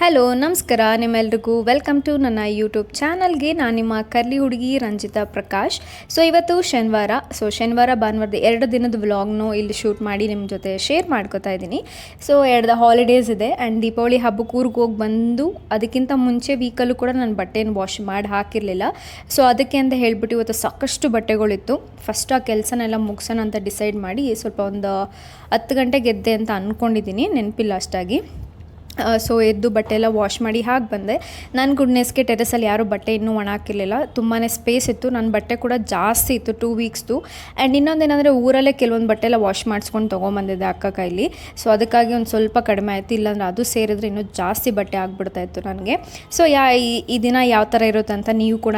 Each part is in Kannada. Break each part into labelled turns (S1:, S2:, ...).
S1: ಹಲೋ ನಮಸ್ಕಾರ ನಿಮ್ಮೆಲ್ರಿಗೂ. ವೆಲ್ಕಮ್ ಟು ನನ್ನ ಯೂಟ್ಯೂಬ್ ಚಾನಲ್ಗೆ ನಾನು ನಿಮ್ಮ ಕರ್ಲಿ ಹುಡುಗಿ ರಂಜಿತಾ ಪ್ರಕಾಶ್. ಸೊ ಇವತ್ತು ಶನಿವಾರ. ಸೊ ಶನಿವಾರ, ಭಾನುವಾರದ ಎರಡು ದಿನದ ವ್ಲಾಗ್ನು ಇಲ್ಲಿ ಶೂಟ್ ಮಾಡಿ ನಿಮ್ಮ ಜೊತೆ ಶೇರ್ ಮಾಡ್ಕೋತಾ ಇದ್ದೀನಿ. ಸೊ ಎರಡು ಹಾಲಿಡೇಸ್ ಇದೆ ಆ್ಯಂಡ್ ದೀಪಾವಳಿ ಹಬ್ಬಕ್ಕೆ ಊರಿಗೆ ಹೋಗಿ ಬಂದು ಅದಕ್ಕಿಂತ ಮುಂಚೆ ವೀಕಲ್ಲೂ ಕೂಡ ನಾನು ಬಟ್ಟೆನ ವಾಶ್ ಮಾಡಿ ಹಾಕಿರಲಿಲ್ಲ. ಸೊ ಅದಕ್ಕೆ ಅಂತ ಹೇಳ್ಬಿಟ್ಟು ಇವತ್ತು ಸಾಕಷ್ಟು ಬಟ್ಟೆಗಳಿತ್ತು. ಫಸ್ಟ್ ಆ ಕೆಲಸನೆಲ್ಲ ಮುಗಿಸೋಣ ಅಂತ ಡಿಸೈಡ್ ಮಾಡಿ ಸ್ವಲ್ಪ ಒಂದು ಹತ್ತು ಗಂಟೆಗೆ ಎದ್ದೆ ಅಂತ ಅಂದ್ಕೊಂಡಿದ್ದೀನಿ ನೆನಪಿಲ್ಲ ಅಷ್ಟಾಗಿ. ಸೊ ಎದ್ದು ಬಟ್ಟೆ ಎಲ್ಲ ವಾಶ್ ಮಾಡಿ ಹಾಕಿ ಬಂದೆ. ನನ್ನ ಗುಡ್ನೆಸ್ಗೆ ಟೆರೆಸಲ್ಲಿ ಯಾರೂ ಬಟ್ಟೆ ಇನ್ನೂ ಒಣ ಹಾಕಿರಲಿಲ್ಲ. ತುಂಬಾ ಸ್ಪೇಸ್ ಇತ್ತು. ನನ್ನ ಬಟ್ಟೆ ಕೂಡ ಜಾಸ್ತಿ ಇತ್ತು ಟೂ ವೀಕ್ಸ್ದು ಆ್ಯಂಡ್ ಇನ್ನೊಂದೇನೆಂದರೆ ಊರಲ್ಲೇ ಕೆಲವೊಂದು ಬಟ್ಟೆ ಎಲ್ಲ ವಾಶ್ ಮಾಡಿಸ್ಕೊಂಡು ತೊಗೊಂಬಂದಿದ್ದೆ ಅಕ್ಕ ಕೈಲಿ. ಸೊ ಅದಕ್ಕಾಗಿ ಒಂದು ಸ್ವಲ್ಪ ಕಡಿಮೆ ಆಯಿತು. ಇಲ್ಲಾಂದ್ರೆ ಅದು ಸೇರಿದ್ರೆ ಇನ್ನೂ ಜಾಸ್ತಿ ಬಟ್ಟೆ ಆಗಿಬಿಡ್ತಾ ಇತ್ತು ನನಗೆ. ಸೊ ಯಾ, ಈ- ದಿನ ಯಾವ ಥರ ಇರುತ್ತೆ ಅಂತ ನೀವು ಕೂಡ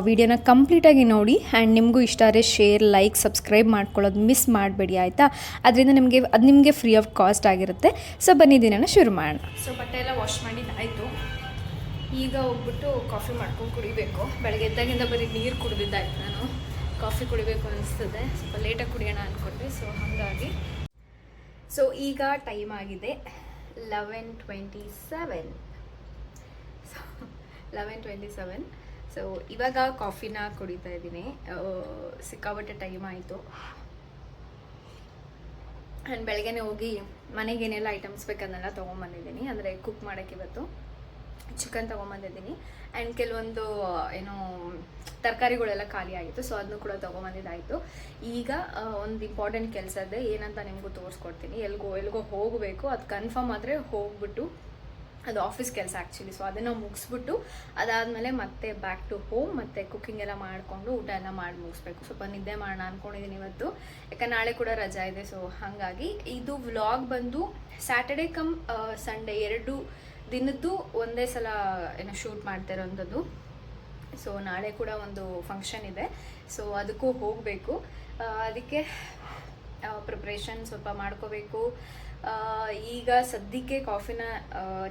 S1: ವಿಡಿಯೋನ ಕಂಪ್ಲೀಟಾಗಿ ನೋಡಿ. ಆ್ಯಂಡ್ ನಿಮಗೂ ಇಷ್ಟ ಆದರೆ ಶೇರ್ ಲೈಕ್ ಸಬ್ಸ್ಕ್ರೈಬ್ ಮಾಡ್ಕೊಳ್ಳೋದು ಮಿಸ್ ಮಾಡಬೇಡಿ, ಆಯಿತಾ? ಅದರಿಂದ ನಿಮಗೆ, ಅದು ನಿಮಗೆ ಫ್ರೀ ಆಫ್ ಕಾಸ್ಟ್ ಆಗಿರುತ್ತೆ. ಸೊ ಬನ್ನಿ, ದಿನನ ಶುರು ಮಾಡೋಣ. ಸೊ ಬಟ್ಟೆ ಎಲ್ಲ ವಾಶ್ ಮಾಡಿದ್ದಾಯಿತು ಈಗ ಹೋಗ್ಬಿಟ್ಟು ಕಾಫಿ ಮಾಡ್ಕೊಂಡು ಕುಡಿಬೇಕು. ಬೆಳಗ್ಗೆ ಎದ್ದಾಗಿಂದ ಬರೀ ನೀರು ಕುಡಿದಿದ್ದಾಯ್ತು ನಾನು. ಕಾಫಿ ಕುಡಿಬೇಕು ಅನಿಸ್ತದೆ. ಸ್ವಲ್ಪ ಲೇಟಾಗಿ ಕುಡಿಯೋಣ ಅಂದ್ಕೊಂಡ್ವಿ ಸೊ ಹಾಗಾಗಿ. ಸೊ ಈಗ ಟೈಮ್ ಆಗಿದೆ eleven twenty seven so eleven twenty seven so ಇವಾಗ ಕಾಫಿನ ಕುಡಿತಾ ಇದ್ದೀನಿ. ಸಿಕ್ಕಾಬಟ್ಟೆ ಟೈಮ್ ಆಯಿತು. ಆ್ಯಂಡ್ ಬೆಳಗ್ಗೆನೇ ಹೋಗಿ ಮನೆಗೆ ಏನೆಲ್ಲ ಐಟಮ್ಸ್ ಬೇಕನ್ನೆಲ್ಲ ತೊಗೊಂಬಂದಿದ್ದೀನಿ. ಅಂದರೆ ಕುಕ್ ಮಾಡೋಕ್ಕೆ ಇವತ್ತು ಚಿಕನ್ ತೊಗೊಂಬಂದಿದ್ದೀನಿ. ಆ್ಯಂಡ್ ಕೆಲವೊಂದು, ಏನು, ತರಕಾರಿಗಳೆಲ್ಲ ಖಾಲಿ ಆಗಿತ್ತು. ಸೊ ಅದನ್ನು ಕೂಡ ತೊಗೊಂಬಂದಿದ್ದಾಯಿತು. ಈಗ ಒಂದು ಇಂಪಾರ್ಟೆಂಟ್ ಕೆಲಸ ಇದೆ ಏನಂತ ನಿಮಗೂ ತೋರಿಸ್ಕೊಡ್ತೀನಿ. ಎಲ್ಗೋ ಎಲ್ಗೋ ಹೋಗಬೇಕು. ಅದು ಕನ್ಫರ್ಮ್ ಆದರೆ ಹೋಗ್ಬಿಟ್ಟು ಅದು ಆಫೀಸ್ ಕೆಲಸ ಆ್ಯಕ್ಚುಲಿ ಸೊ ಅದನ್ನು ಮುಗಿಸ್ಬಿಟ್ಟು ಅದಾದಮೇಲೆ ಮತ್ತೆ ಬ್ಯಾಕ್ ಟು ಹೋಮ್ ಮತ್ತು ಕುಕ್ಕಿಂಗ್ ಎಲ್ಲ ಮಾಡಿಕೊಂಡು ಊಟ ಎಲ್ಲ ಮಾಡಿ ಮುಗಿಸ್ಬೇಕು. ಸ್ವಲ್ಪ ನಿದ್ದೆ ಮಾಡೋಣ ಅಂದ್ಕೊಂಡಿದ್ದೀನಿ ಇವತ್ತು. ಯಾಕಂದ್ರೆ ನಾಳೆ ಕೂಡ ರಜಾ ಇದೆ ಸೊ ಹಾಗಾಗಿ ಇದು ವ್ಲಾಗ್ ಬಂದು ಸ್ಯಾಟರ್ಡೆ ಕಮ್ ಸಂಡೇ ಎರಡು ದಿನದ್ದು ಒಂದೇ ಸಲ, ಏನೋ ಶೂಟ್ ಮಾಡ್ತಾ ಇರೋಂಥದ್ದು ಸೊ ನಾಳೆ ಕೂಡ ಒಂದು ಫಂಕ್ಷನ್ ಇದೆ. ಸೊ ಅದಕ್ಕೂ ಹೋಗಬೇಕು. ಅದಕ್ಕೆ ಪ್ರಿಪ್ರೇಷನ್ ಸ್ವಲ್ಪ ಮಾಡ್ಕೋಬೇಕು. ಈಗ ಸದ್ಯಕ್ಕೆ ಕಾಫಿನ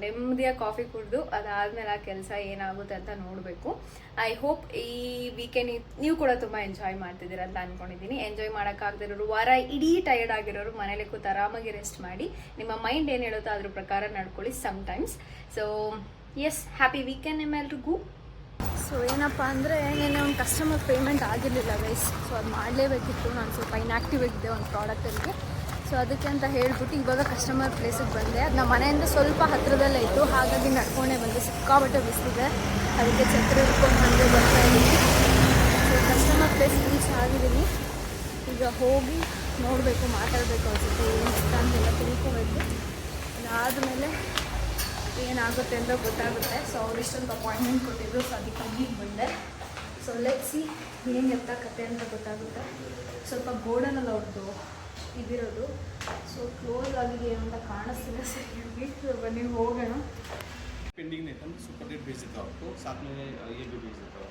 S1: ನೆಮ್ಮದಿಯ ಕಾಫಿ ಕುಡಿದು ಅದಾದಮೇಲೆ ಆ ಕೆಲಸ ಏನಾಗುತ್ತೆ ಅಂತ ನೋಡಬೇಕು. ಐ ಹೋಪ್ ಈ ವೀಕೆಂಡ್ ನೀವು ಕೂಡ ತುಂಬ ಎಂಜಾಯ್ ಮಾಡ್ತಿದ್ದೀರ ಅಂತ ಅಂದ್ಕೊಂಡಿದ್ದೀನಿ ಎಂಜಾಯ್ ಮಾಡೋಕ್ಕಾಗದಿರೋರು ವಾರ ಇಡೀ ಟಯರ್ಡ್ ಆಗಿರೋರು ಮನೇಲಿ ಕೂತು ಆರಾಮಾಗಿ ರೆಸ್ಟ್ ಮಾಡಿ, ನಿಮ್ಮ ಮೈಂಡ್ ಏನು ಹೇಳುತ್ತೋ ಅದ್ರ ಪ್ರಕಾರ ನಡ್ಕೊಳ್ಳಿ sometimes so yes happy weekend ನಿಮ್ಮೆಲ್ರಿಗೂ ಸೊ ಏನಪ್ಪ ಅಂದರೆ ನಿನ್ನೆ ಒಂದು ಕಸ್ಟಮರ್ ಪೇಮೆಂಟ್ ಆಗಿರಲಿಲ್ಲ ವೈಸ್ ಸೊ ಅದು ಮಾಡಲೇಬೇಕಿತ್ತು. ನಾನು ಸ್ವಲ್ಪ ಇನ್ಆ್ಯಕ್ಟಿವ್ ಇದ್ದೆ ಒಂದು ಪ್ರಾಡಕ್ಟಲ್ಲಿ ಸೊ ಅದಕ್ಕೆ ಅಂತ ಹೇಳ್ಬಿಟ್ಟು ಇವಾಗ ಕಸ್ಟಮರ್ ಪ್ಲೇಸಿಗೆ ಬಂದೆ. ಅದು ನಮ್ಮ ಮನೆಯಿಂದ ಸ್ವಲ್ಪ ಹತ್ತಿರದಲ್ಲೇ ಇತ್ತು. ಹಾಗಾಗಿ ನಡ್ಕೊಂಡೇ ಬಂದು. ಸಿಕ್ಕಾಬಟ್ಟೆ ಬಿಸಿಲಿದೆ. ಅದಕ್ಕೆ ಛತ್ರ ಇಟ್ಕೊಂಡು ಬಂದು ಬರ್ತಾ ಇದ್ದೀನಿ. ಸೊ ಕಸ್ಟಮರ್ ಪ್ಲೇಸ್ ರೀಚ್ ಆಗಿದ್ದೀನಿ. ಈಗ ಹೋಗಿ ನೋಡಬೇಕು, ಮಾತಾಡಬೇಕು ಅನ್ಸುತ್ತೆ. ಏನು ಇಷ್ಟ ಅಂತೆಲ್ಲ ತಿಳ್ಕೊಬೇಕು. ಅದಾದಮೇಲೆ ಏನಾಗುತ್ತೆ ಅಂತ ಗೊತ್ತಾಗುತ್ತೆ. ಸೊ ಅವ್ರು ಇಷ್ಟೊಂದು ಅಪಾಯಿಂಟ್ಮೆಂಟ್ ಕೊಟ್ಟಿದ್ರು. ಸೊ ಅದಕ್ಕೆ ಅಲ್ಲಿಗೆ ಬಂದೆ. ಸೊ ಲೆಕ್ಸಿ ಏನು ಎತ್ತ ಕತೆ ಅಂತ ಗೊತ್ತಾಗುತ್ತೆ. ಸ್ವಲ್ಪ ಗೋಡನಲ್ಲಿ ಅವ್ರದ್ದು ಇದಿರೋದು. ಸೊ ಕ್ಲೋಸ್ ಆಗಿದೆ ಅಂತ ಕಾಣಿಸ್ತಿಲ್ಲ ಸರಿಯಾಗಿ ಬನ್ನಿ ಹೋಗೋಣ.
S2: ಪೆಂಡಿಂಗ್ ಐಟಮ್ ಸೂಪರ್ ಡೇಟ್ ಬೇಸಿತ್ತು ಅವತ್ತು ಸಾತ್ ಮೇಲೆ ಎ ಬಿ ಬೇಸಿತ್ತು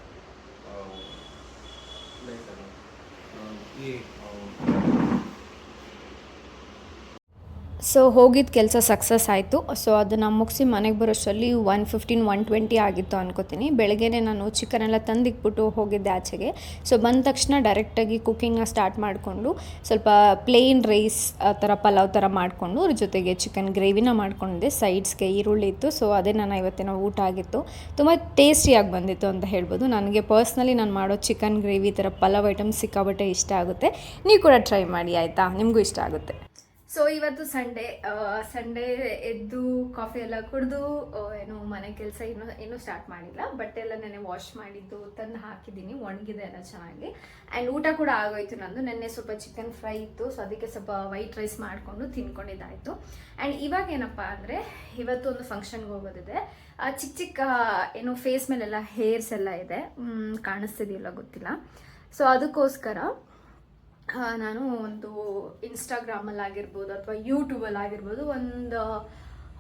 S2: ಲೈಕ್ ಈ
S1: ಸೊ ಹೋಗಿದ್ದ ಕೆಲಸ ಸಕ್ಸಸ್ ಆಯಿತು. ಸೊ ಅದನ್ನು ಮುಗಿಸಿ ಮನೆಗೆ ಬರೋಷ್ಟರಲ್ಲಿ ಒನ್ ಫಿಫ್ಟೀನ್ ಒನ್ ಟ್ವೆಂಟಿ ಆಗಿತ್ತು ಅನ್ಕೋತೀನಿ. ಬೆಳಗ್ಗೆನೇ ನಾನು ಚಿಕನ್ ಎಲ್ಲ ತಂದಿಕ್ಬಿಟ್ಟು ಹೋಗಿದ್ದೆ ಆಚೆಗೆ. ಸೊ ಬಂದ ತಕ್ಷಣ ಡೈರೆಕ್ಟಾಗಿ ಕುಕ್ಕಿಂಗ್ನ ಸ್ಟಾರ್ಟ್ ಮಾಡಿಕೊಂಡು, ಸ್ವಲ್ಪ ಪ್ಲೇನ್ ರೈಸ್ ಆ ಥರ ಪಲಾವ್ ಥರ ಮಾಡಿಕೊಂಡು, ಅದ್ರ ಜೊತೆಗೆ ಚಿಕನ್ ಗ್ರೇವಿನ ಮಾಡ್ಕೊಂಡಿದ್ದೆ. ಸೈಡ್ಸ್ಗೆ ಈರುಳ್ಳಿ ಇತ್ತು. ಸೊ ಅದೇ ನಾನು ಇವತ್ತಿನ ಊಟ ಆಗಿತ್ತು. ತುಂಬ ಟೇಸ್ಟಿಯಾಗಿ ಬಂದಿತ್ತು ಅಂತ ಹೇಳ್ಬೋದು. ನನಗೆ ಪರ್ಸ್ನಲಿ ನಾನು ಮಾಡೋ ಚಿಕನ್ ಗ್ರೇವಿ ಥರ ಪಲಾವ್ ಐಟಮ್ಸ್ ಸಿಕ್ಕಾಬಟ್ಟೆ ಇಷ್ಟ ಆಗುತ್ತೆ. ನೀವು ಕೂಡ ಟ್ರೈ ಮಾಡಿ, ಆಯಿತಾ? ನಿಮಗೂ ಇಷ್ಟ ಆಗುತ್ತೆ. ಸೊ ಇವತ್ತು ಸಂಡೇ ಸಂಡೇ ಎದ್ದು ಕಾಫಿ ಎಲ್ಲ ಕುಡಿದು ಏನು ಮನೆ ಕೆಲಸ ಇನ್ನೂ ಇನ್ನೂ ಸ್ಟಾರ್ಟ್ ಮಾಡಿಲ್ಲ. ಬಟ್ಟೆ ಎಲ್ಲ ನೆನೆ ವಾಶ್ ಮಾಡಿದ್ದು, ತಂದು ಹಾಕಿದ್ದೀನಿ. ಒಣಗಿದೆ ಎಲ್ಲ ಚೆನ್ನಾಗಿ. ಆ್ಯಂಡ್ ಊಟ ಕೂಡ ಆಗೋಯ್ತು ನಂದು. ನೆನ್ನೆ ಸ್ವಲ್ಪ ಚಿಕನ್ ಫ್ರೈ ಇತ್ತು. ಸೊ ಅದಕ್ಕೆ ಸ್ವಲ್ಪ ವೈಟ್ ರೈಸ್ ಮಾಡಿಕೊಂಡು ತಿನ್ಕೊಂಡಿದ್ದಾಯಿತು. ಆ್ಯಂಡ್ ಇವಾಗ ಏನಪ್ಪ ಅಂದರೆ, ಇವತ್ತು ಒಂದು ಫಂಕ್ಷನ್ಗೆ ಹೋಗೋದಿದೆ. ಚಿಕ್ಕ ಚಿಕ್ಕ ಏನು ಫೇಸ್ ಮೇಲೆಲ್ಲ ಹೇರ್ಸ್ ಎಲ್ಲ ಇದೆ. ಕಾಣಿಸ್ತಿದೆಯಲ್ಲ ಗೊತ್ತಿಲ್ಲ. ಸೊ ಅದಕ್ಕೋಸ್ಕರ ನಾನು ಒಂದು ಇನ್ಸ್ಟಾಗ್ರಾಮಲ್ಲಿ ಆಗಿರ್ಬೋದು ಅಥವಾ ಯೂಟ್ಯೂಬಲ್ಲಿ ಆಗಿರ್ಬೋದು ಒಂದು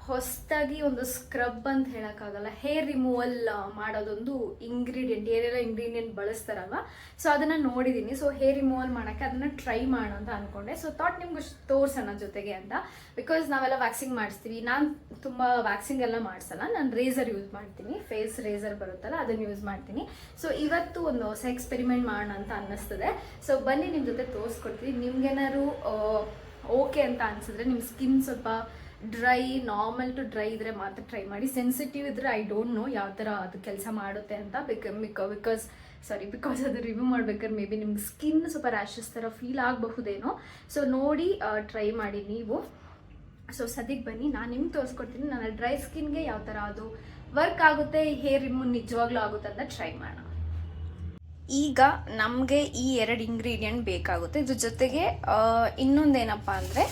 S1: ಹೊಸದಾಗಿ ಒಂದು ಸ್ಕ್ರಬ್ ಅಂತ ಹೇಳೋಕ್ಕಾಗಲ್ಲ. ಹೇರ್ ರಿಮೂವಲ್ ಮಾಡೋದೊಂದು ಇಂಗ್ರೀಡಿಯೆಂಟ್ ಏನೆಲ್ಲ ಇಂಗ್ರೀಡಿಯೆಂಟ್ ಬಳಸ್ತಾರಲ್ವ? ಸೊ ಅದನ್ನು ನೋಡಿದ್ದೀನಿ ಸೊ ಹೇರ್ ರಿಮೂವಲ್ ಮಾಡೋಕ್ಕೆ ಅದನ್ನು ಟ್ರೈ ಮಾಡೋ ಅಂತ ಅಂದ್ಕೊಂಡೆ ಸೊ ಥಾಟ್ ನಿಮ್ಗೆ ತೋರಿಸೋಣ ಜೊತೆಗೆ ಅಂತ. ಬಿಕಾಸ್ ನಾವೆಲ್ಲ ವ್ಯಾಕ್ಸಿಂಗ್ ಮಾಡಿಸ್ತೀವಿ. ನಾನು ತುಂಬ ವ್ಯಾಕ್ಸಿಂಗ್ ಎಲ್ಲ ಮಾಡಿಸಲ್ಲ. ನಾನು ರೇಸರ್ ಯೂಸ್ ಮಾಡ್ತೀನಿ. ಫೇಸ್ ರೇಸರ್ ಬರುತ್ತಲ್ಲ, ಅದನ್ನು ಯೂಸ್ ಮಾಡ್ತೀನಿ. ಸೊ ಇವತ್ತು ಒಂದು ಹೊಸ ಎಕ್ಸ್ಪೆರಿಮೆಂಟ್ ಮಾಡೋಣ ಅಂತ ಅನ್ನಿಸ್ತದೆ. ಸೊ ಬನ್ನಿ ನಿಮ್ಮ ಜೊತೆ ತೋರಿಸ್ಕೊಡ್ತೀನಿ. ನಿಮ್ಗೇನಾದ್ರು ಓಕೆ ಅಂತ ಅನ್ಸಿದ್ರೆ ನಿಮ್ಮ ಸ್ಕಿನ್ ಸ್ವಲ್ಪ ಡ್ರೈ ನಾರ್ಮಲ್ ಟು ಡ್ರೈ ಇದ್ರೆ ಮಾತ್ರ ಟ್ರೈ ಮಾಡಿ. ಸೆನ್ಸಿಟಿವ್ ಇದ್ರೆ ಐ ಡೋಂಟ್ ನೋ ಯಾವ ಥರ ಅದು ಕೆಲಸ ಮಾಡುತ್ತೆ ಅಂತ ಬಿಕ ಬಿಕಾಸ್ ಸಾರಿ ಬಿಕಾಸ್ ಅದು ರಿವ್ಯೂ ಮಾಡ್ಬೇಕಾದ್ರೆ ಮೇ ಬಿ ನಿಮ್ಗೆ ಸ್ಕಿನ್ ಸ್ವಲ್ಪ ರ್ಯಾಶಸ್ ಥರ ಫೀಲ್ ಆಗಬಹುದೇನೋ. ಸೊ ನೋಡಿ ಟ್ರೈ ಮಾಡಿ ನೀವು. ಸೊ ಸದ್ಯಕ್ಕೆ ಬನ್ನಿ, ನಾನು ನಿಮ್ಗೆ ತೋರಿಸ್ಕೊಡ್ತೀನಿ. ನನ್ನ ಡ್ರೈ ಸ್ಕಿನ್ಗೆ ಯಾವ ಥರ ಅದು ವರ್ಕ್ ಆಗುತ್ತೆ ಹೇರ್ ರಿಮೂವ್ ನಿಜವಾಗ್ಲೂ ಆಗುತ್ತೆ ಅಂತ ಟ್ರೈ ಮಾಡೋಣ. ಈಗ ನಮಗೆ ಈ ಎರಡು ಇಂಗ್ರೀಡಿಯೆಂಟ್ ಬೇಕಾಗುತ್ತೆ. ಇದ್ರ ಜೊತೆಗೆ ಇನ್ನೊಂದೇನಪ್ಪ ಅಂದರೆ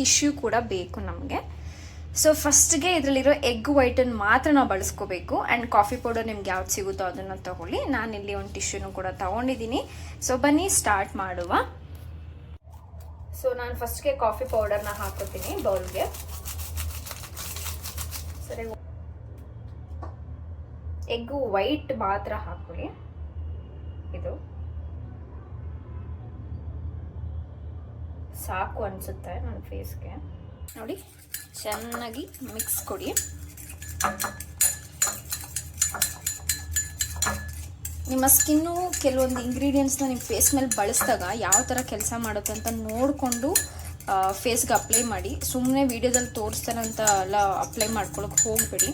S1: ಟಿಶ್ಯೂ ಕೂಡ ಬೇಕು ನಮಗೆ. ಸೊ ಫಸ್ಟ್ಗೆ ಇದರಲ್ಲಿರೋ ಎಗ್ ವೈಟನ್ನು ಮಾತ್ರ ನಾವು ಬಳಸ್ಕೋಬೇಕು. ಆ್ಯಂಡ್ ಕಾಫಿ ಪೌಡರ್ ನಿಮ್ಗೆ ಯಾವ್ದು ಸಿಗುತ್ತೋ ಅದನ್ನು ತಗೊಳ್ಳಿ. ಇಲ್ಲಿ ಒಂದು ಟಿಶ್ಯೂನು ಕೂಡ ತಗೊಂಡಿದ್ದೀನಿ. ಸೊ ಬನ್ನಿ ಸ್ಟಾರ್ಟ್ ಮಾಡುವ. ಸೊ ನಾನು ಫಸ್ಟ್ಗೆ ಕಾಫಿ ಪೌಡರ್ನ ಹಾಕೋತೀನಿ ಬೌಲ್ಗೆ. ಸರಿ ಎಗ್ಗು ವೈಟ್ ಮಾತ್ರ ಹಾಕೊಳ್ಳಿ. ಇದು. ಸಾಕು ಅನಿಸುತ್ತೆ ನನ್ನ ಫೇಸ್ಗೆ. ನೋಡಿ, ಚೆನ್ನಾಗಿ ಮಿಕ್ಸ್ ಕೊಡಿ. ನಿಮ್ಮ ಸ್ಕಿನ್ನು ಕೆಲವೊಂದು ಇಂಗ್ರೀಡಿಯೆಂಟ್ಸ್ನ ನಿಮ್ಮ ಫೇಸ್ ಮೇಲೆ ಬಳಸಿದಾಗ ಯಾವ ಥರ ಕೆಲಸ ಮಾಡುತ್ತೆ ಅಂತ ನೋಡಿಕೊಂಡು ಫೇಸ್ಗೆ ಅಪ್ಲೈ ಮಾಡಿ. ಸುಮ್ಮನೆ ವಿಡಿಯೋದಲ್ಲಿ ತೋರಿಸ್ತಾರೆ ಅಂತ ಎಲ್ಲ ಅಪ್ಲೈ ಮಾಡ್ಕೊಳ್ಳೋಕೆ ಹೋಗಬೇಡಿ.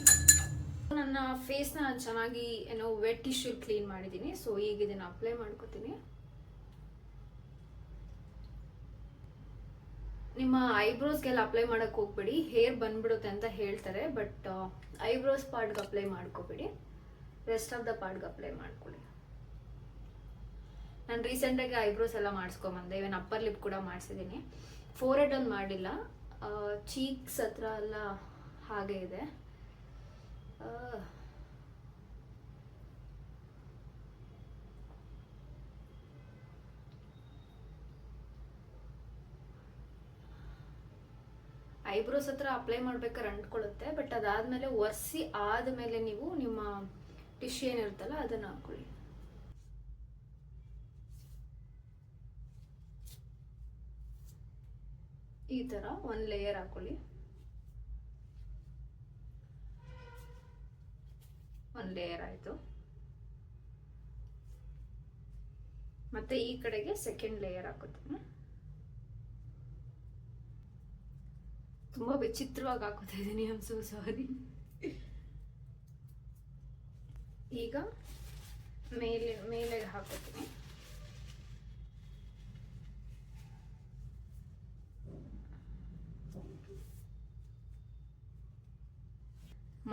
S1: ನನ್ನ ಫೇಸ್ನ ನಾನು ಚೆನ್ನಾಗಿ, ಏನೋ ವೆಟ್ ಟಿಶ್ಯೂ ಕ್ಲೀನ್ ಮಾಡಿದ್ದೀನಿ. ಸೊ ಈಗ ಇದನ್ನು ಅಪ್ಲೈ ಮಾಡ್ಕೋತೀನಿ. ನಿಮ್ಮ ಐಬ್ರೋಸ್ಗೆಲ್ಲ ಅಪ್ಲೈ ಮಾಡೋಕ್ಕೆ ಹೋಗ್ಬೇಡಿ. ಹೇರ್ ಬಂದ್ಬಿಡುತ್ತೆ ಅಂತ ಹೇಳ್ತಾರೆ ಬಟ್ ಐಬ್ರೋಸ್ ಪಾರ್ಟ್ಗೆ ಅಪ್ಲೈ ಮಾಡ್ಕೋಬೇಡಿ. ರೆಸ್ಟ್ ಆಫ್ ದ ಪಾರ್ಟ್ಗೆ ಅಪ್ಲೈ ಮಾಡ್ಕೊಳ್ಳಿ. ನಾನು ರೀಸೆಂಟಾಗಿ ಐಬ್ರೋಸ್ ಎಲ್ಲ ಮಾಡಿಸ್ಕೊಂಬಂದೆ. ಇವನ್ ಅಪ್ಪರ್ ಲಿಪ್ ಕೂಡ ಮಾಡಿಸಿದ್ದೀನಿ. ಫೋರ್ ಹೆಡ್ ಒಂದು ಮಾಡಿಲ್ಲ ಚೀಕ್ಸ್ ಹತ್ರ ಎಲ್ಲ ಹಾಗೆ ಇದೆ. ಐಬ್ರೋಸ್ ಹತ್ರ ಅಪ್ಲೈ ಮಾಡ್ಬೇಕಾದ್ರೆ ಅಂಟ್ಕೊಳ್ಳುತ್ತೆ ಬಟ್ ಅದಾದ್ಮೇಲೆ ಒರೆಸಿ ಆದಮೇಲೆ ನೀವು ನಿಮ್ಮ ಟಿಶ್ಯೂ ಏನಿರುತ್ತಲ್ಲ ಅದನ್ನ ಹಾಕೊಳ್ಳಿ. ಈ ತರ ಒಂದು ಲೇಯರ್ ಹಾಕೊಳ್ಳಿ. ಒಂದು ಲೇಯರ್ ಆಯ್ತು. ಮತ್ತೆ ಈ ಕಡೆಗೆ ಸೆಕೆಂಡ್ ಲೇಯರ್ ಹಾಕೋತೀನಿ ತುಂಬಾ ವಿಚಿತ್ರವಾಗಿ ಹಾಕೋತಾ ಇದ್ದೀನಿ ಆಮ್ ಸೋ ಸಾರಿ ಈಗ ಮೇಲೆ ಮೇಲೆ ಹಾಕೋತೀನಿ.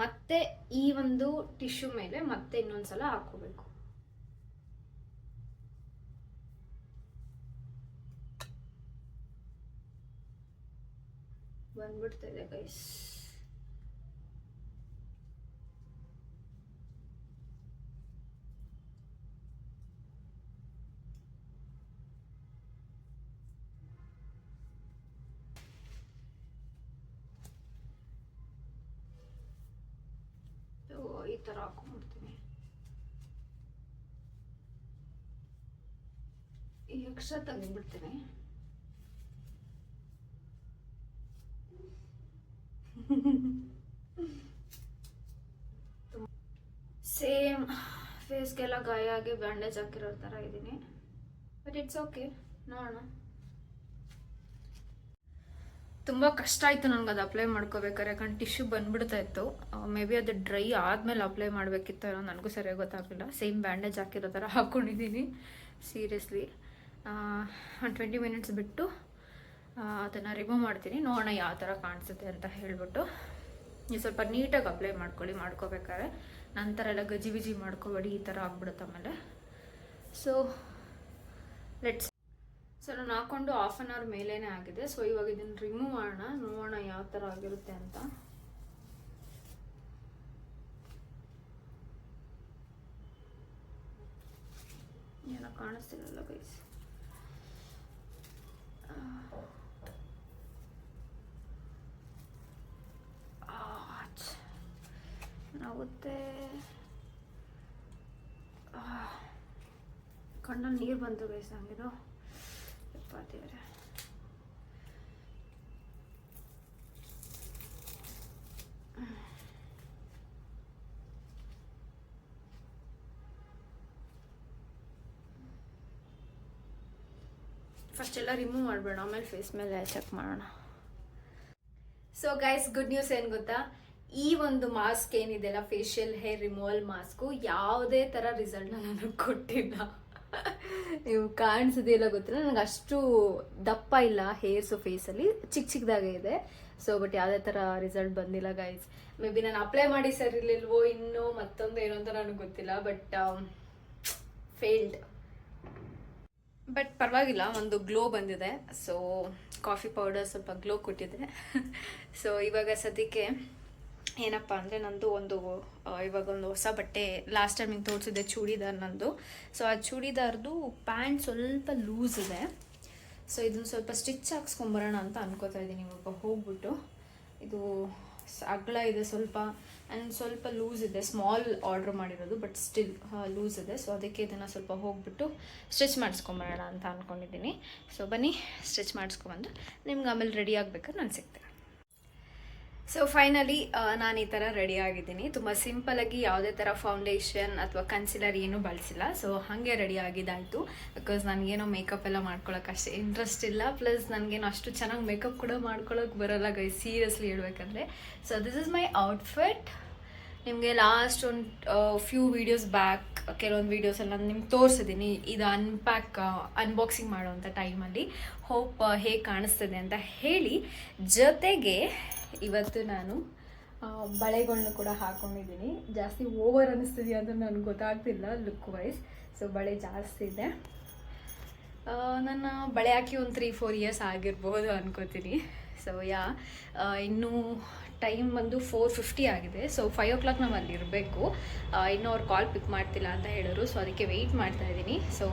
S1: ಮತ್ತೆ ಈ ಒಂದು ಟಿಶ್ಯೂ ಮೇಲೆ ಮತ್ತೆ ಇನ್ನೊಂದ್ಸಲ ಹಾಕೋಬೇಕು. ಬಂದ್ಬಿಡ್ತಾ ಇದೆ ಗೈಸ್ ಈ ತರ ಹಾಕೊಂಡ್ಬಿಡ್ತೀನಿ ಈ ಎಕ್ಸ್ಟ್ರಾ ತೆಗೆದ್ಬಿಡ್ತೀನಿ ಫೇಸ್ಗೆಲ್ಲ ಗಾಯ ಆಗಿ ಬ್ಯಾಂಡೇಜ್ ಹಾಕಿರೋ ಥರ ಇದ್ದೀನಿ. ಬಟ್ ಇಟ್ಸ್ ಓಕೆ ನೋಡೋಣ. ತುಂಬ ಕಷ್ಟ ಆಯಿತು ನನಗೆ ಅದು ಅಪ್ಲೈ ಮಾಡ್ಕೋಬೇಕಾದ್ರೆ. ಯಾಕಂದ್ರೆ ಟಿಶ್ಯೂ ಬಂದ್ಬಿಡ್ತಾ ಇತ್ತು. ಮೇ ಬಿ ಅದು ಡ್ರೈ ಆದಮೇಲೆ ಅಪ್ಲೈ ಮಾಡಬೇಕಿತ್ತು ಏನೋ ನನಗೂ ಸರಿಯಾಗಿ ಗೊತ್ತಾಗಲಿಲ್ಲ. ಸೇಮ್ ಬ್ಯಾಂಡೇಜ್ ಹಾಕಿರೋ ಥರ ಹಾಕ್ಕೊಂಡಿದ್ದೀನಿ ಸೀರಿಯಸ್ಲಿ ಒಂದು ಟ್ವೆಂಟಿ ಮಿನಿಟ್ಸ್ ಬಿಟ್ಟು ಅದನ್ನು ರಿಮೂವ್ ಮಾಡ್ತೀನಿ. ನೋಡೋಣ ಯಾವ ಥರ ಕಾಣಿಸುತ್ತೆ ಅಂತ ಹೇಳಿಬಿಟ್ಟು. ನೀವು ಸ್ವಲ್ಪ ನೀಟಾಗಿ ಅಪ್ಲೈ ಮಾಡ್ಕೊಳ್ಳಿ, ಮಾಡ್ಕೋಬೇಕಾದ್ರೆ. ನಂತರ ಎಲ್ಲ ಗಜಿ ಬಿಜಿ ಮಾಡ್ಕೋಬೇಡಿ ಈ ಥರ ಆಗ್ಬಿಡುತ್ತೆ ಆಮೇಲೆ. ಸೊ ಲೆಟ್ಸ್ ಸೊ ನಾನು ಹಾಕೊಂಡು ಹಾಫ್ ಆನ್ ಅವರ್ ಮೇಲೇ ಆಗಿದೆ. ಸೊ ಇವಾಗ ಇದನ್ನು ರಿಮೂವ್ ಮಾಡೋಣ. ನೋಡೋಣ ಯಾವ ಥರ ಆಗಿರುತ್ತೆ ಅಂತ. ಏನೋ ಕಾಣಿಸ್ತಿಲ್ಲ ಗೈಸ್ ಆಗುತ್ತೆ ಕಣ್ಣಲ್ಲಿ ನೀರು ಬಂತು ಗೈಸ್ ಹಂಗಿದು ಯಪ್ಪ ಫಸ್ಟ್ ಎಲ್ಲ ರಿಮೂವ್ ಮಾಡಬೇಡ, ಆಮೇಲೆ ಫೇಸ್ ಮೇಲೆ ಚೆಕ್ ಮಾಡೋಣ. ಸೊ ಗೈಸ್ ಗುಡ್ ನ್ಯೂಸ್ ಏನು ಗೊತ್ತಾ? ಈ ಒಂದು ಮಾಸ್ಕ್ ಏನಿದೆಯಲ್ಲ ಫೇಶಿಯಲ್ ಹೇರ್ ರಿಮೂವಲ್ ಮಾಸ್ಕು ಯಾವುದೇ ಥರ ರಿಸಲ್ಟ್ನ ನನಗೆ ಕೊಟ್ಟಿಲ್ಲ. ನೀವು ಕಾಣಿಸೋದಿಲ್ಲ ಗೊತ್ತಿಲ್ಲ. ನನಗೆ ಅಷ್ಟು ದಪ್ಪ ಇಲ್ಲ ಹೇರ್ಸು ಫೇಸಲ್ಲಿ ಚಿಕ್ಕ ಚಿಕ್ಕದಾಗೆ ಇದೆ. ಸೊ ಬಟ್ ಯಾವುದೇ ಥರ ರಿಸಲ್ಟ್ ಬಂದಿಲ್ಲ ಗೈಸ್ ಮೇ ಬಿ ನಾನು ಅಪ್ಲೈ ಮಾಡಿ ಸರಿ ಇರ್ಲಿಲ್ವೋ, ಇನ್ನೂ, ಮತ್ತೊಂದು ಏನೋ ಅಂತ ನನಗೆ ಗೊತ್ತಿಲ್ಲ. ಬಟ್ ಫೇಲ್ಡ್ ಬಟ್ ಪರವಾಗಿಲ್ಲ, ಒಂದು ಗ್ಲೋ ಬಂದಿದೆ. ಸೊ ಕಾಫಿ ಪೌಡರ್ ಸ್ವಲ್ಪ ಗ್ಲೋ ಕೊಟ್ಟಿದೆ. ಸೊ ಇವಾಗ ಸದ್ಯಕ್ಕೆ ಏನಪ್ಪ ಅಂದರೆ ನಂದು ಒಂದು ಇವಾಗ ಒಂದು ಹೊಸ ಬಟ್ಟೆ ಲಾಸ್ಟ್ ಟೈಮ್ ಹಿಂಗೆ ತೋರಿಸಿದ್ದೆ ಚೂಡಿದಾರ್ ನಂದು. ಸೊ ಆ ಚೂಡಿದಾರ್ದು ಪ್ಯಾಂಟ್ ಸ್ವಲ್ಪ ಲೂಸ್ ಇದೆ. ಸೊ ಇದನ್ನು ಸ್ವಲ್ಪ ಸ್ಟಿಚ್ ಹಾಕ್ಸ್ಕೊಂಬರೋಣ ಅಂತ ಅನ್ಕೋತಾ ಇದ್ದೀನಿ ಇವಾಗ ಹೋಗ್ಬಿಟ್ಟು. ಇದು ಅಗಲ ಇದೆ ಸ್ವಲ್ಪ ಆ್ಯಂಡ್ ಸ್ವಲ್ಪ ಲೂಸ್ ಇದೆ. ಸ್ಮಾಲ್ ಆರ್ಡ್ರ್ ಮಾಡಿರೋದು ಬಟ್ ಸ್ಟಿಲ್ ಲೂಸ್ ಇದೆ. ಸೊ ಅದಕ್ಕೆ ಇದನ್ನು ಸ್ವಲ್ಪ ಹೋಗ್ಬಿಟ್ಟು ಸ್ಟಿಚ್ ಮಾಡಿಸ್ಕೊಂಬರೋಣ ಅಂತ ಅಂದ್ಕೊಂಡಿದ್ದೀನಿ ಸೊ ಬನ್ನಿ ಸ್ಟಿಚ್ ಮಾಡಿಸ್ಕೊಂಬಂದು. ನಿಮ್ಗೆ ಆಮೇಲೆ ರೆಡಿ ಆಗಬೇಕಾದ್ರೆ ನಾನು ಸಿಗ್ತೇನೆ ಸೊ ಫೈನಲಿ ನಾನು ಈ ಥರ ರೆಡಿ ಆಗಿದ್ದೀನಿ. ತುಂಬ ಸಿಂಪಲಾಗಿ ಯಾವುದೇ ಥರ ಫೌಂಡೇಶನ್ ಅಥವಾ ಕನ್ಸಿಲರ್ ಏನೂ ಬಳಸಿಲ್ಲ. ಸೊ ಹಾಗೆ ರೆಡಿ ಆಗಿದ್ದಾಯಿತು. ಬಿಕಾಸ್ ನನಗೇನೋ ಮೇಕಪ್ ಎಲ್ಲ ಮಾಡ್ಕೊಳಕ್ಕೆ ಅಷ್ಟೇ ಇಂಟ್ರೆಸ್ಟ್ ಇಲ್ಲ. ಪ್ಲಸ್ ನನಗೇನು ಅಷ್ಟು ಚೆನ್ನಾಗಿ ಮೇಕಪ್ ಕೂಡ ಮಾಡ್ಕೊಳಕ್ಕೆ ಬರೋಲ್ಲ ಗೈ ಸೀರಿಯಸ್ಲಿ ಹೇಳ್ಬೇಕಂದ್ರೆ. So this is my outfit ನಿಮಗೆ ಲಾಸ್ಟ್ ಒಂದು ಫ್ಯೂ ವೀಡಿಯೋಸ್ ಬ್ಯಾಕ್ ಕೆಲವೊಂದು ವೀಡಿಯೋಸ್ ಎಲ್ಲ ನಿಮ್ಗೆ ತೋರಿಸಿದ್ದೀನಿ ಇದು ಅನ್ಪ್ಯಾಕ್ ಅನ್ಬಾಕ್ಸಿಂಗ್ ಮಾಡುವಂಥ ಟೈಮಲ್ಲಿ ಹೋಪ್ ಹೇಗೆ ಕಾಣಿಸ್ತದೆ ಅಂತ ಹೇಳಿ. ಜೊತೆಗೆ ಇವತ್ತು ನಾನು ಬಳೆಗಳನ್ನ ಬಳೆಗಳ್ನ ಕೂಡ ಹಾಕೊಂಡಿದ್ದೀನಿ. ಜಾಸ್ತಿ ಓವರ್ ಅನ್ನಿಸ್ತಿದೆಯಾ ಅಂತ ನನಗೆ ಗೊತ್ತಾಗ್ತಿಲ್ಲ ಲುಕ್ ವೈಸ್ ಸೊ ಬಳೆ ಜಾಸ್ತಿ ಇದೆ. ನನ್ನ ಬಳೆ ಹಾಕಿ ಒಂದು ತ್ರೀ ಫೋರ್ ಇಯರ್ಸ್ ಆಗಿರ್ಬೋದು ಅನ್ಕೋತೀನಿ. ಸೊ ಯಾ ಇನ್ನೂ ಟೈಮ್ ಬಂದು ಫೋರ್ ಫಿಫ್ಟಿ ಆಗಿದೆ. ಸೊ ಫೈವ್ ಓ ಕ್ಲಾಕ್ ನಾವು ಅಲ್ಲಿ ಇರಬೇಕು ಇನ್ನೂ ಅವ್ರು ಕಾಲ್ ಪಿಕ್ ಮಾಡ್ತಿಲ್ಲ ಅಂತ ಹೇಳೋರು ಸೊ ಅದಕ್ಕೆ ವೆಯ್ಟ್ ಮಾಡ್ತಾ ಇದ್ದೀನಿ. ಸೊ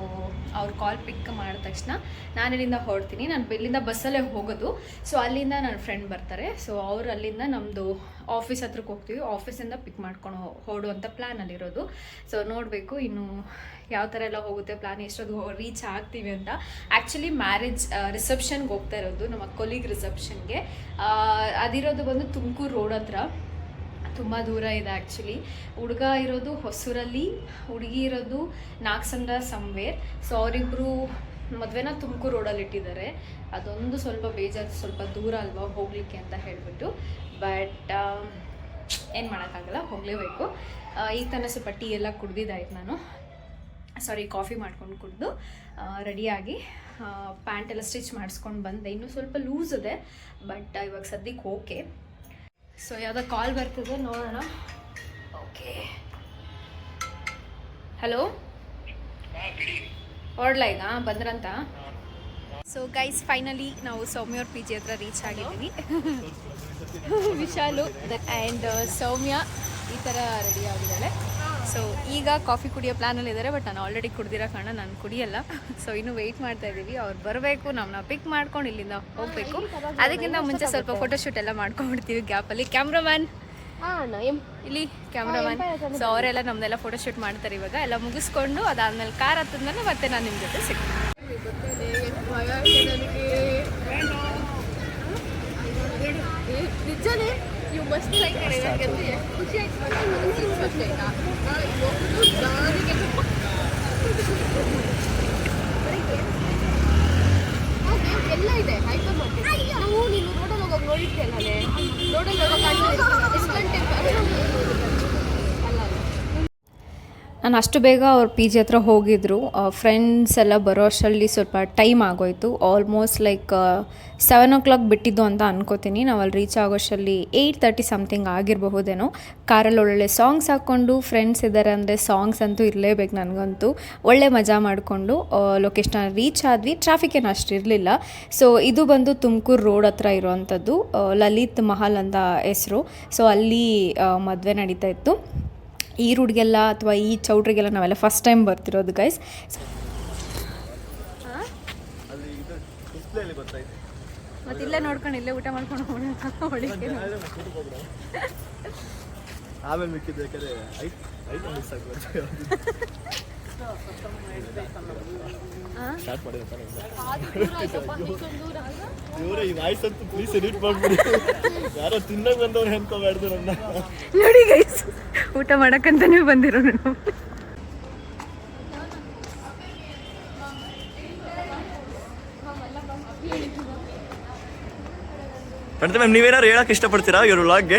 S1: ಅವ್ರು ಕಾಲ್ ಪಿಕ್ ಮಾಡಿದ ತಕ್ಷಣ ನಾನು ಇಲ್ಲಿಂದ ಹೊರಡ್ತೀನಿ. ನಾನು ಇಲ್ಲಿಂದ ಬಸ್ಸಲ್ಲೇ ಹೋಗೋದು. ಸೊ ಅಲ್ಲಿಂದ ನನ್ನ ಫ್ರೆಂಡ್ ಬರ್ತಾರೆ. ಸೊ ಅವ್ರು ಅಲ್ಲಿಂದ ನಮ್ಮದು ಆಫೀಸ್ ಹತ್ರಕ್ಕೆ ಹೋಗ್ತೀವಿ. ಆಫೀಸಿಂದ ಪಿಕ್ ಮಾಡ್ಕೊಂಡು ಹೊರಡುವಂಥ ಪ್ಲ್ಯಾನಲ್ಲಿರೋದು ಸೊ ನೋಡಬೇಕು ಇನ್ನು ಯಾವ ಥರ ಎಲ್ಲ ಹೋಗುತ್ತೆ ಪ್ಲ್ಯಾನ್ ಎಷ್ಟೊತ್ತು ರೀಚ್ ಆಗ್ತೀವಿ ಅಂತ. ಆ್ಯಕ್ಚುಲಿ ಮ್ಯಾರೇಜ್ ರಿಸೆಪ್ಷನ್ಗೆ ಹೋಗ್ತಾ ಇರೋದು, ನಮ್ಮ ಕೊಲೀಗ್ ರಿಸೆಪ್ಷನ್ಗೆ ಅದಿರೋದು ಬಂದು ತುಮಕೂರು ರೋಡ್ ಹತ್ರ. ತುಂಬ ದೂರ ಇದೆ ಆ್ಯಕ್ಚುಲಿ ಹುಡುಗ ಇರೋದು ಹೊಸೂರಲ್ಲಿ, ಹುಡುಗಿ ಇರೋದು ನಾಗಸಂದ್ರ ಸಂವೇರ್ ಸೊ ಅವರಿಬ್ಬರು ಮದುವೆನ ತುಮಕೂರು ರೋಡಲ್ಲಿ ಇಟ್ಟಿದ್ದಾರೆ. ಅದೊಂದು ಸ್ವಲ್ಪ ಬೇಜಾರು, ಸ್ವಲ್ಪ ದೂರ ಅಲ್ವಾ ಹೋಗಲಿಕ್ಕೆ ಅಂತ ಹೇಳಿಬಿಟ್ಟು. ಬಟ್ ಏನು ಮಾಡೋಕ್ಕಾಗಲ್ಲ, ಹೋಗಲೇಬೇಕು. ಈ ತಾನೇ ಸ್ವಲ್ಪ ಟೀ ಎಲ್ಲ ಕುಡ್ದಿದ್ದಾಯ್ತು ನಾನು. ಸಾರಿ ಕಾಫಿ ಮಾಡ್ಕೊಂಡು ಕುಡಿದು ರೆಡಿಯಾಗಿ ಪ್ಯಾಂಟ್ ಎಲ್ಲ ಸ್ಟಿಚ್ ಮಾಡಿಸ್ಕೊಂಡು ಬಂದೆ. ಇನ್ನೂ ಸ್ವಲ್ಪ ಲೂಸ್ ಇದೆ ಬಟ್ ಇವಾಗ ಸದ್ಯಕ್ಕೆ ಓಕೆ ಸೊ ಯಾವುದೋ ಕಾಲ್ ಬರ್ತಿದೆ, ನೋಡೋಣ. ಓಕೆ ಹಲೋ ಹೊರಡ್ಲಾ ಈಗ? ಬಂದ್ರಂತ? ಸೊ ಗೈಸ್ ಫೈನಲಿ ನಾವು ಸೌಮ್ಯ ಅವ್ರ ಪಿ ಜಿ ಹತ್ರ ರೀಚ್ ಆಗಿದ್ದೀವಿ ವಿಶಾಲು ಆ್ಯಂಡ್ ಸೌಮ್ಯ ಈ ಥರ ರೆಡಿ ಆಗಿದ್ದಾಳೆ. ಸೊ ಈಗ ಕಾಫಿ ಕುಡಿಯೋ ಪ್ಲ್ಯಾನಲ್ಲಿ ಇದ್ದಾರೆ ಬಟ್ ನಾನು ಆಲ್ರೆಡಿ ಕುಡ್ದಿರೋ ಕಾರಣ ನಾನು ಕುಡಿಯಲ್ಲ. ಸೊ ಇನ್ನು ವೆಯ್ಟ್ ಮಾಡ್ತಾ ಇದ್ದೀವಿ ಅವ್ರು ಬರಬೇಕು ನಮ್ಮನ್ನ ಪಿಕ್ ಮಾಡ್ಕೊಂಡು ಇಲ್ಲಿಂದ ಹೋಗಬೇಕು. ಅದಕ್ಕಿಂತ ಮುಂಚೆ ಸ್ವಲ್ಪ ಫೋಟೋಶೂಟ್ ಎಲ್ಲ ಮಾಡ್ಕೊಂಡ್ಬಿಡ್ತೀವಿ ಗ್ಯಾಪಲ್ಲಿ ಕ್ಯಾಮ್ರಾಮ್ಯಾನ್ ಇಲ್ಲಿ ಕ್ಯಾಮ್ರಾಮನ್ ಸೊ ಅವರೆಲ್ಲ ನಮ್ದೆಲ್ಲ ಫೋಟೋ ಶೂಟ್ ಮಾಡ್ತಾರೆ ಇವಾಗ. ಎಲ್ಲ ಮುಗಿಸ್ಕೊಂಡು ಅದಾದ್ಮೇಲೆ ಕಾರ್ ಹತ್ತದ್ಮೇಲೆ ಮತ್ತೆ ನಾನು ನಿಮ್ಮ ಜೊತೆ ಸಿಗ್ತೀನಿ.
S3: ನಿಜನೇ ನೀವು ಮಸ್ತ್ ಲೈಕ್ ಖುಷಿ ಆಯ್ತು ಅಂದ್ರೆ ನನಗೆ ಸಿಕ್ಸ್ ವರ್ಷ ಆಯ್ತಾ ನಾಳೆ ಇವತ್ತು ದಾರಿಗೆ ಹೌದು, ಎಲ್ಲ ಇದೆ ಹೈಪರ್ ಮಾರ್ಕೆಟ್ ನಾವು ನೀನು ರೋಡಲ್ಲಿ ಹೋಗೋಕೆ ನೋಡಿದ್ದೆ ನಾನೇ? ರೋಡಲ್ಲಿ ಹೋಗೋಕೆ ಎಷ್ಟು ಗಂಟೆ?
S1: ನಾನು ಅಷ್ಟು ಬೇಗ ಅವ್ರ ಪಿ ಜಿ ಹತ್ರ ಹೋಗಿದ್ರು. ಫ್ರೆಂಡ್ಸ್ ಎಲ್ಲ ಬರೋ ಅಷ್ಟರಲ್ಲಿ ಸ್ವಲ್ಪ ಟೈಮ್ ಆಗೋಯ್ತು. Almost like seven o'clock ಬಿಟ್ಟಿದ್ದು ಅಂತ ಅನ್ಕೋತೀನಿ. ನಾವು ಅಲ್ಲಿ ರೀಚ್ ಆಗೋಷ್ಟರಲ್ಲಿ ಏಯ್ಟ್ ತರ್ಟಿ ಸಮಥಿಂಗ್ ಆಗಿರಬಹುದೇನೋ. ಕಾರಲ್ಲಿ ಒಳ್ಳೊಳ್ಳೆ ಸಾಂಗ್ಸ್ ಹಾಕ್ಕೊಂಡು ಫ್ರೆಂಡ್ಸ್ ಇದ್ದಾರೆ ಅಂದರೆ ಸಾಂಗ್ಸ್ ಅಂತೂ ಇರಲೇಬೇಕು ನನಗಂತೂ. ಒಳ್ಳೆ ಮಜಾ ಮಾಡಿಕೊಂಡು ಲೊಕೇಶನ್ ರೀಚ್ ಆದ್ವಿ. ಟ್ರಾಫಿಕ್ ಏನು ಅಷ್ಟು ಇರಲಿಲ್ಲ. ಸೊ ಇದು ಬಂದು ತುಮಕೂರು ರೋಡ್ ಹತ್ರ ಇರುವಂಥದ್ದು ಲಲಿತ್ ಮಹಲ್ ಅಂತ ಹೆಸರು. ಸೊ ಅಲ್ಲಿ ಮದುವೆ ನಡೀತಾ ಇತ್ತು. ಈ ರೂಟ್ಗೆಲ್ಲ ಅಥವಾ ಈ ಚೌಟ್ರಿಗೆಲ್ಲ ನಾವೆಲ್ಲ ಫಸ್ಟ್ ಟೈಮ್ ಬರ್ತಿರೋದು ಗೈಸ್ ಮತ್ತೆ ಇಲ್ಲೇ ನೋಡ್ಕೊಂಡು ಇಲ್ಲೇ ಊಟ ಮಾಡ್ಕೊಂಡು ಹೋಗೋಣ
S2: ಆಮೇಲೆ ಸ್ಟಾರ್ಟ್ ಮಾಡಿದ ಇವರೇ ಈ ವಾಯ್ಸ್ ಅಂತೂ ಪ್ಲೀಸ್ ಎಡಿಟ್ ಮಾಡ್ಬಿಡಿ. ಯಾರೋ ತಿನ್ನಕ್ ಬಂದವ್ರು ಅನ್ಕೋಬಾರ್ದು ನನ್ನ.
S1: ನೋಡಿ ಗೈಸ್ ಊಟ ಮಾಡಕ್ಕಂತಾನೆ ಬಂದಿರೋ ನಾವು.
S4: ಪ್ರಣತಿ ಮ್ಯಾಮ್ ನೀವೇನಾದ್ರು ಹೇಳಕ್ ಇಷ್ಟಪಡ್ತೀರಾ ಇವ್ರ ವ್ಲಾಗ್ಗೆ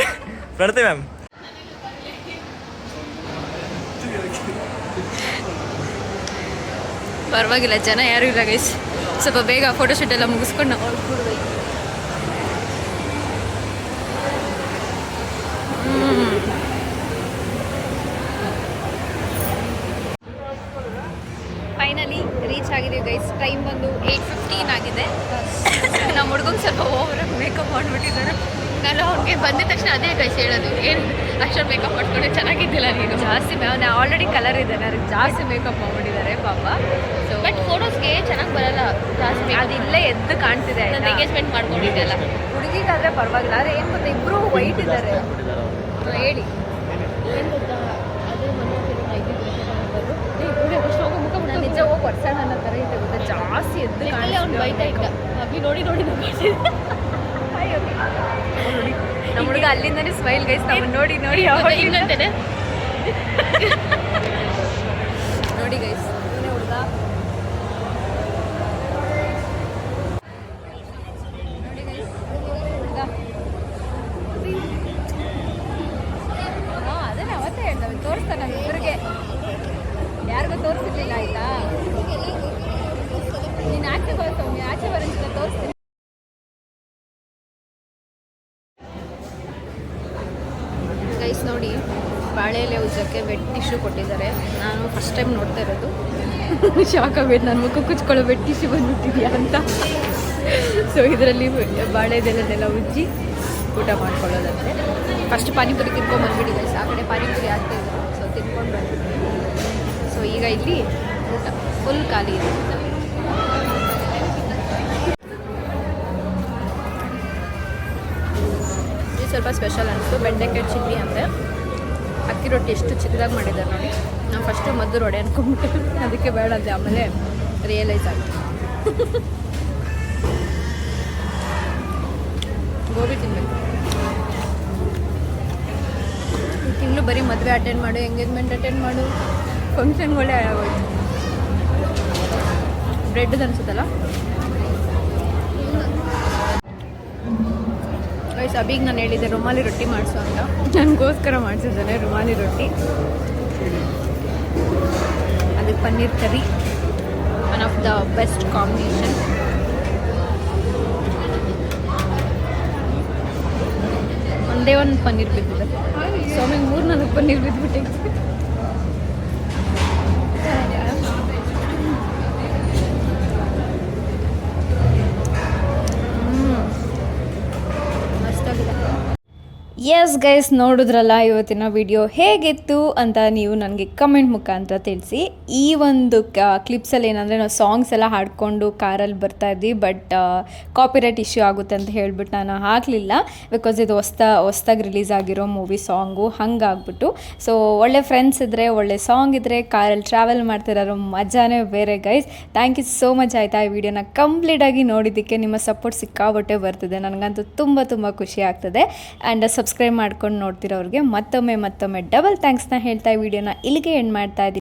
S4: ಪ್ರಣತಿ ಮ್ಯಾಮ್.
S1: ಪರವಾಗಿಲ್ಲ ಜನ ಯಾರು ಇಲ್ಲ ಗೈಸ್ ಸ್ವಲ್ಪ ಬೇಗ ಫೋಟೋಶೂಟ್ ಎಲ್ಲ ಮುಗಿಸ್ಕೊಂಡು ನಾವು ಹೊರಡ್ಬಿಡ್ಬೇಕು ಫೈನಲಿ ರೀಚ್ ಆಗಿದ್ದೀವಿ ಗೈಸ್ ಟೈಮ್ ಬಂದು ಏಯ್ಟ್ ಫಿಫ್ಟೀನ್ ಆಗಿದೆ. ನಮ್ಮ ಹುಡುಗಂಗೆ ಸ್ವಲ್ಪ ಓವರ್ ಮೇಕಪ್ ಮಾಡಿಬಿಟ್ಟಿದ್ದಾರೆ.
S3: ನಾನು ಅವ್ನಿಗೆ ಬಂದಿದ ತಕ್ಷಣ ಅದೇ ಕೈಸಿ ಹೇಳೋದು. ಏನು ಅಷ್ಟೊಂದು ಮೇಕಪ್ ಮಾಡ್ಕೊಂಡು ಚೆನ್ನಾಗಿದ್ದಿಲ್ಲ ನೀನು?
S1: ಜಾಸ್ತಿ ಅವನು ಆಲ್ರೆಡಿ ಕಲರ್ ಇದ್ದಾನೆ ನಾನು ಜಾಸ್ತಿ ಮೇಕಪ್ ಮಾಡಿದ್ದಾರೆ ಪಾಪ. ಸೊ
S3: ಬಟ್ ಫೋಟೋಸ್ಗೆ ಚೆನ್ನಾಗಿ ಬರಲ್ಲ ಜಾಸ್ತಿ
S1: ಅದು ಇಲ್ಲೇ ಎದ್ದು ಕಾಣ್ತಿದೆ
S3: ನಾನು ಎಂಗೇಜ್ಮೆಂಟ್ ಮಾಡ್ಕೊಂಡಿದ್ದೆಲ್ಲ
S1: ಹುಡುಗಿಗಾದ್ರೆ ಪರವಾಗಿಲ್ಲ ಆದರೆ ಏನು ಗೊತ್ತಾ ಇಬ್ಬರು ವೈಟ್ ಇದ್ದಾರೆ ಹೇಳಿ.
S3: ಏನು ಗೊತ್ತಾ ಅದೇ ಮನೆ
S1: ನಿಜ ಹೋಗಿ ವರ್ಷ ನನ್ನ ಥರ ಇದೆ ಗೊತ್ತಾ ಜಾಸ್ತಿ ಎದ್ದು
S3: ಲಿಟ್ರಲಿ ಅವ್ನು ಬೈತಾ ಇದ್ದ. ಅಭಿ ನೋಡಿ ನೋಡಿ
S1: ನಮ್ಮ ಹುಡುಗ ಅಲ್ಲಿಂದನೇ ಸ್ಮೈಲ್ ಗೈಸ್ ನಾವು ನೋಡಿ ನೋಡಿ ಅವಾಗ
S3: ಹಿಂಗಂತೇನೆ
S1: ಎಲೆ ಬೆಡ್ ಟಿಶ್ಯೂ ಕೊಟ್ಟಿದ್ದಾರೆ. ನಾನು ಫಸ್ಟ್ ಟೈಮ್ ನೋಡ್ತಾ ಇರೋದು. ಶಾಕ್ ನನ್ನ ಮುಖ ಕುಚ್ಕೊಳ್ಳೋ ವೆಟ್ ಟಿಶ್ಯೂ ಬಂದ್ಬಿಟ್ಟಿದ್ಯಾ ಅಂತ. ಸೊ ಇದರಲ್ಲಿ ಬಾಳೆದೆಲ್ಲದೆಲ್ಲ ಉಜ್ಜಿ ಊಟ ಮಾಡ್ಕೊಳ್ಳೋದಂತೆ. ಫಸ್ಟ್ ಪಾನಿಪುರಿ ತಿನ್ಕೊಂಡು ಬಂದ್ಬಿಟ್ಟಿದ್ದೆ. ಗೈಸ್ ಆ ಕಡೆ ಪಾನಿಪುರಿ ಆಗ್ತಾ ಇದ್ರು ಸೊ ತಿನ್ಕೊಂಡು ಬಂದ್ಬಿಟ್ವಿ ಸೊ ಈಗ ಇಲ್ಲಿ ಊಟ. ಫುಲ್ ಖಾಲಿ ಇದೆ ಸ್ವಲ್ಪ ಸ್ಪೆಷಲ್ ಅನಿಸ್ತು ಬೆಂಡೆಕಾಯಿ ಚಿಲ್ಲಿ ಅಂದರೆ ಅಕ್ಕಿ ರೊಟ್ಟಿ ಎಷ್ಟು ಚಿಕ್ಕದಾಗಿ ಮಾಡಿದ್ದಾರೆ ನೋಡಿ. ನಾನು ಫಸ್ಟು ಮದ್ದು ರೊಡೆ ಅನ್ಕೊಂಡು ಅದಕ್ಕೆ ಬೇಡ ಅಂದೆ. ಆಮೇಲೆ ರಿಯಲೈಸ್ ಆಯಿತು. ಗೋಬಿ ತಿನ್ಬೇಕು. ತಿಂಗಳು ಬರೀ ಮದುವೆ ಅಟೆಂಡ್ ಮಾಡು ಎಂಗೇಜ್ಮೆಂಟ್ ಅಟೆಂಡ್ ಮಾಡು. ಫಂಕ್ಷನ್ಗಳೇ ಆಗೋಯ್ತು. ಬ್ರೆಡ್ ಅನ್ಸುತ್ತಲ್ಲ? ಗೈಸ್ ಅಬಿಗೆ ನಾನು ಹೇಳಿದ್ದೆ ರುಮಾಲಿ ರೊಟ್ಟಿ ಮಾಡಿಸು ಅಂತ. ನನಗೋಸ್ಕರ ಮಾಡಿಸಿದ್ದಾನೆ ರುಮಾಲಿ ರೊಟ್ಟಿ. ಅದಕ್ಕೆ paneer curry. One of the best combination ಒಂದೇ ಒಂದು ಪನ್ನೀರ್ ಬಿದ್ದಿದೆ. ಸ್ವಾಮಿಗೆ ಮೂರು ನನಗೆ ಪನ್ನೀರ್ ಬಿದ್ದುಬಿಟ್ಟಿದೆ ಎಸ್ ಗೈಸ್ ನೋಡಿದ್ರಲ್ಲ ಇವತ್ತಿನ ವಿಡಿಯೋ ಹೇಗಿತ್ತು ಅಂತ ನೀವು ನನಗೆ ಕಮೆಂಟ್ ಮುಖಾಂತರ ತಿಳಿಸಿ. ಈ ಒಂದು ಕ್ಲಿಪ್ಸಲ್ಲಿ ಏನಂದರೆ ನಾವು ಸಾಂಗ್ಸ್ ಎಲ್ಲ ಹಾಡ್ಕೊಂಡು ಕಾರಲ್ಲಿ ಬರ್ತಾ ಇದ್ವಿ ಬಟ್ ಕಾಪಿರೈಟ್ ಇಶ್ಯೂ ಆಗುತ್ತೆ ಅಂತ ಹೇಳ್ಬಿಟ್ಟು ನಾನು ಹಾಕಲಿಲ್ಲ. ಬಿಕಾಸ್ ಇದು ಹೊಸ್ತ, ಹೊಸ್ದಾಗಿ ರಿಲೀಸ್ ಆಗಿರೋ ಮೂವಿ ಸಾಂಗು ಹಂಗಾಗ್ಬಿಟ್ಟು. ಸೊ ಒಳ್ಳೆ ಫ್ರೆಂಡ್ಸ್ ಇದ್ದರೆ ಒಳ್ಳೆ ಸಾಂಗ್ ಇದ್ದರೆ ಕಾರಲ್ಲಿ ಟ್ರಾವೆಲ್ ಮಾಡ್ತಿರೋ ಮಜಾನೇ ಬೇರೆ guys thank you so much ಆಯಿತಾ, ಈ ವಿಡಿಯೋನ ಕಂಪ್ಲೀಟಾಗಿ ನೋಡಿದ್ದಕ್ಕೆ ನಿಮ್ಮ ಸಪೋರ್ಟ್ ಸಿಕ್ಕಾಬಟ್ಟೆ ಬರ್ತಿದೆ. ನನಗಂತೂ ತುಂಬ ತುಂಬ ಖುಷಿ ಆಗ್ತದೆ. ಆ್ಯಂಡ್ ಸಬ್ಸ್ಕ್ರೈಬ್ ಮಾಡ್ಕೊಂಡು ನೋಡ್ತಿರೋರಿಗೆ ಮತ್ತೊಮ್ಮೆ ಮತ್ತೊಮ್ಮೆ ಡಬಲ್ ಥ್ಯಾಂಕ್ಸ್ನ ಹೇಳ್ತಾ ವಿಡಿಯೋನ ಇಲ್ಲಿಗೆ ಎಂಡ್ ಮಾಡ್ತಾ ಇದ್ದೀನಿ.